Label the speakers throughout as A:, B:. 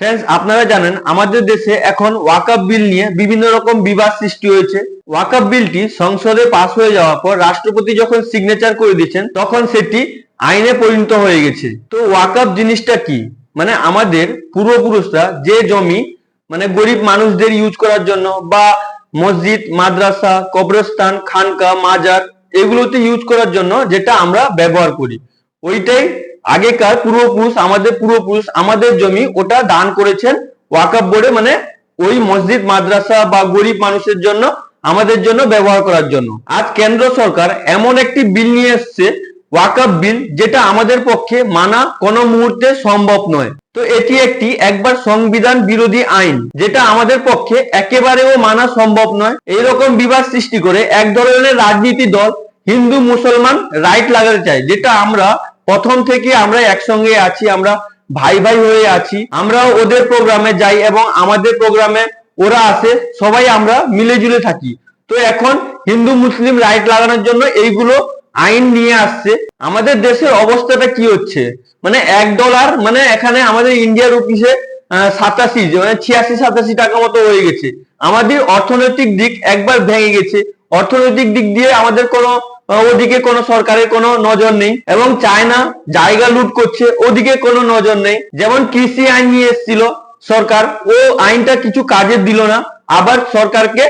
A: Friends আপনারা জানেন, আমাদের দেশে এখন ওয়াকআপ বিল নিয়ে বিভিন্ন রকম বিবাদ সৃষ্টি হয়েছে। ওয়াকআপ বিলটি সংসদে পাস হয়ে যাওয়ার পর রাষ্ট্রপতি যখন সিগনেচার করে দিচ্ছেন তখন সেটি আইনে পরিণত হয়ে গেছে। তো ওয়াকআপ জিনিসটা কি? মানে আমাদের পূর্বপুরুষরা যে জমি মানে গরিব মানুষদের ইউজ করার জন্য বা মসজিদ, মাদ্রাসা, কবরস্থান, খানকা, মাজার, এগুলোতে ইউজ করার জন্য যেটা আমরা ব্যবহার করি। ওইটাই আগেকার পূর্বপুরুষ আমাদের পূর্বপুরুষ আমাদের জমি ওটা দান করেছেন ওয়াকআপ বোর্ডে মানে ওই মসজিদ, মাদ্রাসা বা গরিব মানুষের জন্য, আমাদের জন্য ব্যবহার করার জন্য। আজ কেন্দ্র সরকার এমন একটি বিল নিয়ে এসছে ওয়াকআপ বিল, যেটা আমাদের পক্ষে মানা কোনো মুহূর্তে সম্ভব নয়। তো এটি একটি একবার সংবিধান বিরোধী আইন, যেটা আমাদের পক্ষে একেবারেও মানা সম্ভব নয়। এইরকম বিবাদ সৃষ্টি করে এক ধরনের রাজনীতি দল হিন্দু মুসলমান রাইট লাগাতে চায়, যেটা আমরা প্রথম থেকে আমরা একসঙ্গে আছি, আমরা ভাই ভাই হয়ে আছি। আমরা ওদের প্রোগ্রামে যাই এবং আমাদের প্রোগ্রামে ওরা আসে, সবাই আমরা মিলে জুলে থাকি। তো এখন হিন্দু, মুসলিম রাইট লাগানোর জন্য এইগুলো আইন নিয়ে আসছে। আমাদের দেশের অবস্থাটা কি হচ্ছে? মানে এক ডলার মানে এখানে আমাদের ইন্ডিয়া রুপিসে সাতাশি মানে ছিয়াশি, সাতাশি টাকা মতো হয়ে গেছে। আমাদের অর্থনৈতিক দিক একবার ভেঙে গেছে। অর্থনৈতিক দিক দিয়ে আমাদের কোনো ওদিকে কোনো সরকারের কোনো নজর নেই এবং চায়না জায়গা লুট করছে, ওদিকে কোনো নজর নেই। যেমন কৃষি আইন নিয়ে এসেছিল সরকার, ও আইনটা কিছু কাজে দিল না। আবার সরকারকে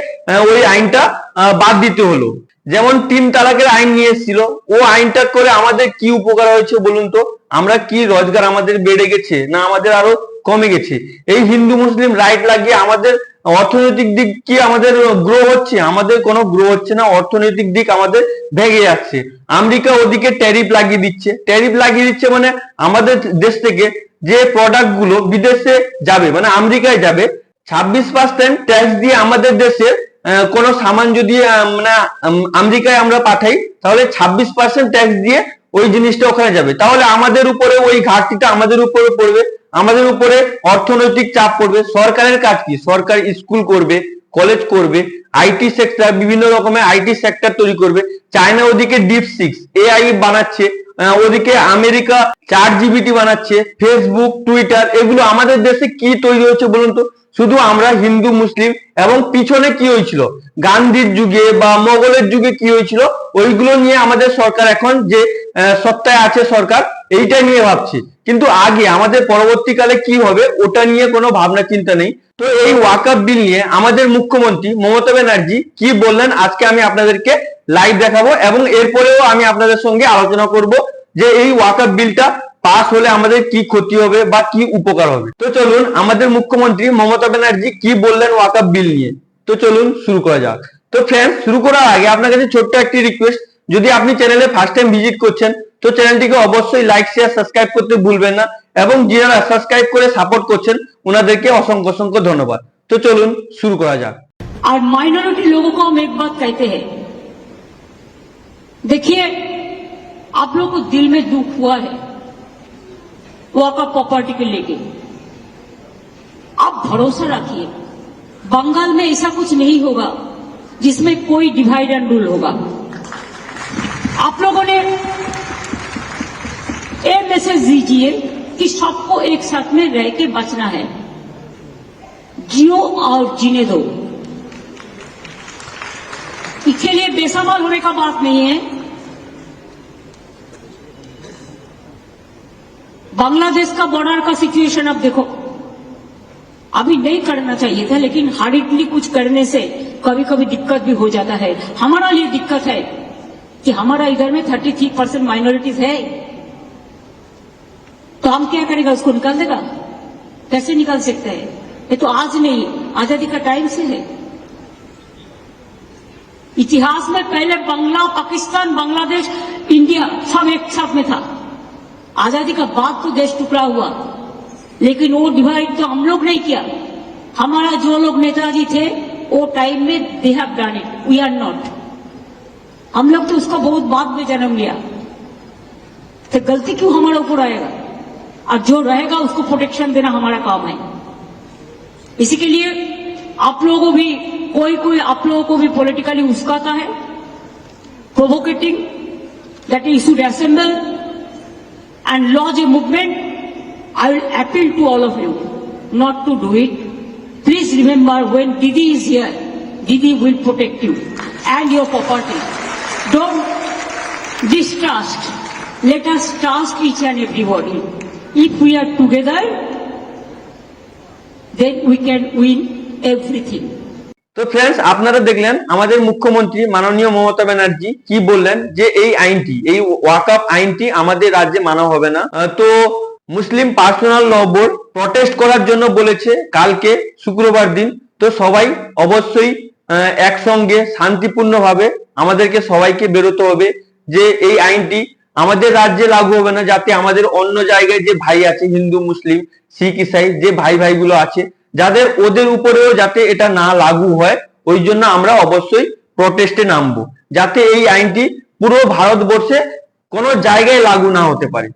A: ওই আইনটা বাদ দিতে হলো। যেমন তিন তালাকের আইন নিয়ে এসেছিল, ও আইনটা করে আমাদের কি উপকার হয়েছে বলুন তো? আমরা কি রোজগার আমাদের বেড়ে গেছে না আমাদের আরও কমে গেছে? এই হিন্দু, মুসলিম রাইট লাগিয়ে আমাদের অর্থনৈতিক দিক কি আমাদের গ্রো হচ্ছে? আমাদের কোনো গ্রো হচ্ছে না, অর্থনৈতিক দিক আমাদের ভেঙে যাচ্ছে। আমেরিকা ওদিকে ট্যারিফ লাগিয়ে দিচ্ছে। ট্যারিফ লাগিয়ে দিচ্ছে মানে আমাদের দেশ থেকে যে প্রোডাক্টগুলো বিদেশে যাবে মানে আমেরিকায় যাবে, ছাব্বিশ পার্সেন্ট ট্যাক্স দিয়ে আমাদের দেশে কোনো সামান যদি মানে আমেরিকায় আমরা পাঠাই, তাহলে ছাব্বিশ পার্সেন্ট ট্যাক্স দিয়ে ওই জিনিসটা ওখানে যাবে। তাহলে আমাদের উপরে ওই ঘাটতিটা আমাদের উপরে পড়বে। আমাদের উপরে অর্থনৈতিক চাপ পড়বে। সরকারের কাজ কি? সরকার স্কুল করবে কলেজ করবে আইটি সেক্টর বিভিন্ন রকমের আইটি সেক্টর তৈরি করবে। চায়না ওদিকে ডিপ সিক্স এআই বানাচ্ছে ওদিকে আমেরিকা চার জিবিটি বানাচ্ছে ফেসবুক টুইটার এগুলো আমাদের দেশে কি তৈরি হচ্ছে বলুন তো? শুধু আমরা হিন্দু, মুসলিম এবং পিছনে কি হয়েছিল? গান্ধীর যুগে বা মোগলের যুগে কি হয়েছিল? ওইগুলো নিয়ে আমাদের সরকার এখন যে সত্তায় আছে সরকার এইটা নিয়ে ভাবছে। কিন্তু আগে আমাদের পরবর্তীকালে কি হবে, ওটা নিয়ে কোনো ভাবনা চিন্তা নেই। তো এই ওয়াকআপ বিল নিয়ে আমাদের মুখ্যমন্ত্রী মমতা ব্যানার্জি কি বললেন, আজকে আমি আপনাদেরকে লাইভ দেখাবো এবং এরপরেও আমি আপনাদের সঙ্গে আলোচনা করব যে এই ওয়াকআপ বিলটা পাস হলে আমাদের কি ক্ষতি হবে বা কি উপকার হবে। তো চলুন, আমাদের মুখ্যমন্ত্রী মমতা ব্যানার্জি কি বললেন ওয়াকআপ বিল নিয়ে? তো চলুন শুরু করা যাক। তো ফ্রেন্ডস শুরু করার আগে আপনার কাছে ছোট্ট একটি রিকোয়েস্ট যদি আপনি চ্যানেলে ফার্স্ট টাইম ভিজিট করছেন তো চ্যানেলটিকে অবশ্যই লাইক শেয়ার সাবস্ক্রাইব করতে ভুলবেন না এবং যারা সাবস্ক্রাইব করে সাপোর্ট করছেন ওনাদেরকে অসংখ্য অসংখ্য ধন্যবাদ তো চলুন শুরু করা যাক
B: और माइनॉरिटी लोगों को हम एक बात कहते हैं देखिए आप लोगों को दिल में दुख हुआ है वॉकअप प्रॉपर्टी को लेके आप भरोसा रखिए बंगाल में ऐसा कुछ नहीं होगा जिसमें कोई डिवाइड एंड रूल होगा आप लोगों ने ये मैसेज दीजिए कि सबको एक साथ में रह के बचना है। जियो और जीने दो। इसके लिए बेसवाल होने का बात नहीं है। बांग्लादेश का बॉर्डर का सिचुएशन अब देखो। अभी नहीं करना चाहिए था, लेकिन हार्डली कुछ करने से कभी कभी दिक्कत भी हो जाता है। हमारा लिए दिक्कत है। कि हमारा इधर में थर्टी थ्री परसेंट माइनॉरिटीज है। तो हम क्या करेगा? उसको निकाल देगा? कैसे निकाल सकते हैं? ये तो आज नहीं, आज़ादी का टाइम से है। इतिहास में पहले बांग्ला, पाकिस्तान, बांग्लादेश, इंडिया सब एक साथ में था। आज़ादी का बाद तो देश टुकड़ा हुआ। लेकिन वो डिवाइड तो हम लोग नहीं किया। हमारा जो लोग नेताजी थे, वो टाइम में they have done it we are not हम लोग तो उसका बहुत बाद में जन्म लिया। तो गलती क्यों हमारे ऊपर आएगा? और जो रहेगा उसको प्रोटेक्शन देना हमारा काम है। इसी के लिए आप लोगों को भी, कोई कोई आप लोगों को भी पॉलिटिकली उसकाता है। Provocating that is should assemble and lodge a movement I will appeal to all of you not to do it please remember when Didi is here Didi will protect you and your property Don't distrust. Let us trust each and everybody. If we are together, then we can win everything.
A: তো friends আপনারা দেখলেন আমাদের মুখ্যমন্ত্রী মাননীয় মমতা ব্যানার্জি কি বললেন যে এই আইনটি এই ওয়াকআপ আইনটি আমাদের রাজ্যে মানা হবে না তো Muslim personal law board protest করার জন্য বলেছে কালকে শুক্রবার দিন তো সবাই অবশ্যই একসঙ্গে শান্তিপূর্ণভাবে আমাদেরকে সবাইকে বেরোতে হবে যে এই আইনটি আমাদের রাজ্যে লাগু হবে না, যাতে আমাদের অন্য জায়গায় যে ভাই আছে, হিন্দু, মুসলিম, শিখ, ইসাই, যে ভাই ভাইগুলো আছে, যাদের ওদের উপরেও যাতে এটা না লাগু হয়, ওই জন্য আমরা অবশ্যই প্রটেস্টে নামবো, যাতে এই আইনটি পুরো ভারতবর্ষে কোনো জায়গায় লাগু না হতে পারে।